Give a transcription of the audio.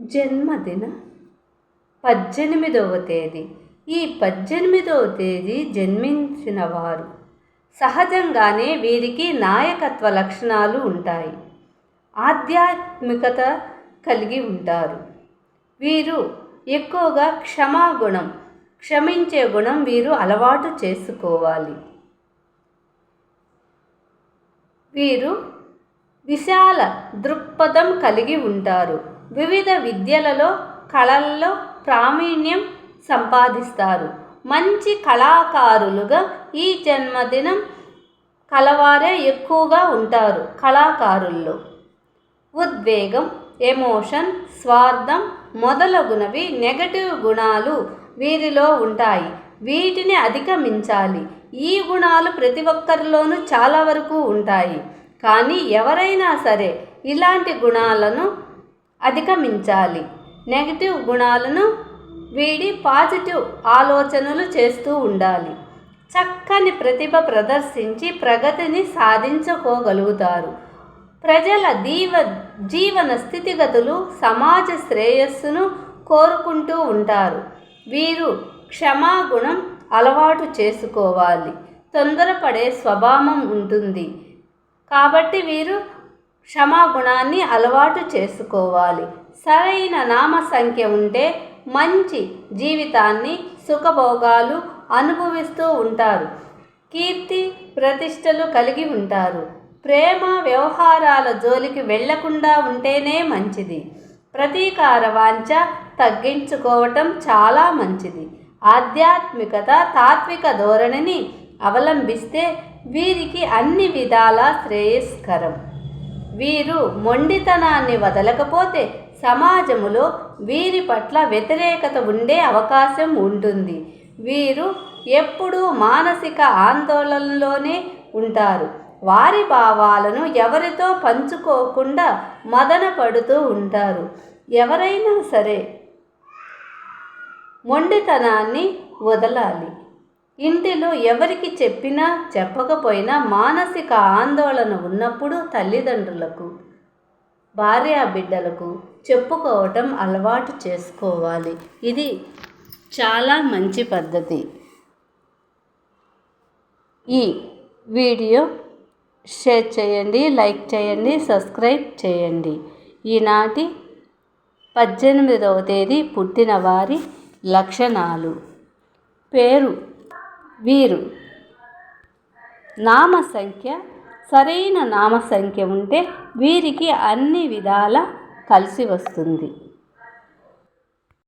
జన్మదిన పద్దెనిమిదవ తేదీ. ఈ పద్దెనిమిదవ తేదీ జన్మించిన వారు. సహజంగానే వీరికి నాయకత్వ లక్షణాలు ఉంటాయి. ఆధ్యాత్మికత కలిగి ఉంటారు. వీరు ఎక్కువగా క్షమాగుణం క్షమించే గుణం వీరు అలవాటు చేసుకోవాలి. వీరు విశాల దృక్పథం కలిగి ఉంటారు. వివిధ విద్యలలో కళల్లో ప్రావీణ్యం సంపాదిస్తారు. మంచి కళాకారులుగా ఈ జన్మదినం కలవారే ఎక్కువగా ఉంటారు కళాకారుల్లో. ఉద్వేగం ఎమోషన్ స్వార్థం మొదలగునవి నెగటివ్ గుణాలు వీరిలో ఉంటాయి. వీటిని అధిగమించాలి. ఈ గుణాలు ప్రతి ఒక్కరిలోనూ చాలా వరకు ఉంటాయి. కానీ ఎవరైనా సరే ఇలాంటి గుణాలను అధిగమించాలి. నెగటివ్ గుణాలను వీడి పాజిటివ్ ఆలోచనలు చేస్తూ ఉండాలి. చక్కని ప్రతిభ ప్రదర్శించి ప్రగతిని సాధించుకోగలుగుతారు. ప్రజల దీవ జీవన స్థితిగతులు సమాజ శ్రేయస్సును కోరుకుంటూ ఉంటారు. వీరు క్షమాగుణం అలవాటు చేసుకోవాలి. తొందరపడే స్వభావం ఉంటుంది. కాబట్టి వీరు క్షమాగుణాన్ని అలవాటు చేసుకోవాలి. సరైన నామ సంఖ్య ఉంటే మంచి జీవితాన్ని సుఖభోగాలు అనుభవిస్తూ ఉంటారు. కీర్తి ప్రతిష్టలు కలిగి ఉంటారు. ప్రేమ వ్యవహారాల జోలికి వెళ్ళకుండా ఉంటేనే మంచిది. ప్రతీకార వాంఛ తగ్గించుకోవటం చాలా మంచిది. ఆధ్యాత్మికత తాత్విక ధోరణిని అవలంబిస్తే వీరికి అన్ని విధాల శ్రేయస్కరం. వీరు మొండితనాన్ని వదలకపోతే సమాజములో వీరి పట్ల వ్యతిరేకత ఉండే అవకాశం ఉంటుంది. వీరు ఎప్పుడూ మానసిక ఆందోళనలోనే ఉంటారు. వారి భావాలను ఎవరితో పంచుకోకుండా మదన పడుతూ ఉంటారు. ఎవరైనా సరే మొండితనాన్ని వదలాలి. ఇంటిలో ఎవరికి చెప్పినా చెప్పకపోయినా మానసిక ఆందోళన ఉన్నప్పుడు తల్లిదండ్రులకు భార్యా బిడ్డలకు చెప్పుకోవటం అలవాటు చేసుకోవాలి. ఇది చాలా మంచి పద్ధతి. ఈ వీడియో షేర్ చేయండి లైక్ చేయండి సబ్స్క్రైబ్ చేయండి. ఈనాటి పద్దెనిమిదవ తేదీ పుట్టిన వారి లక్షణాలు. పేరు వీరు. నామ సంఖ్య సరైన నామ సంఖ్య ఉంటే వీరికి అన్ని విధాల కలిసి వస్తుంది.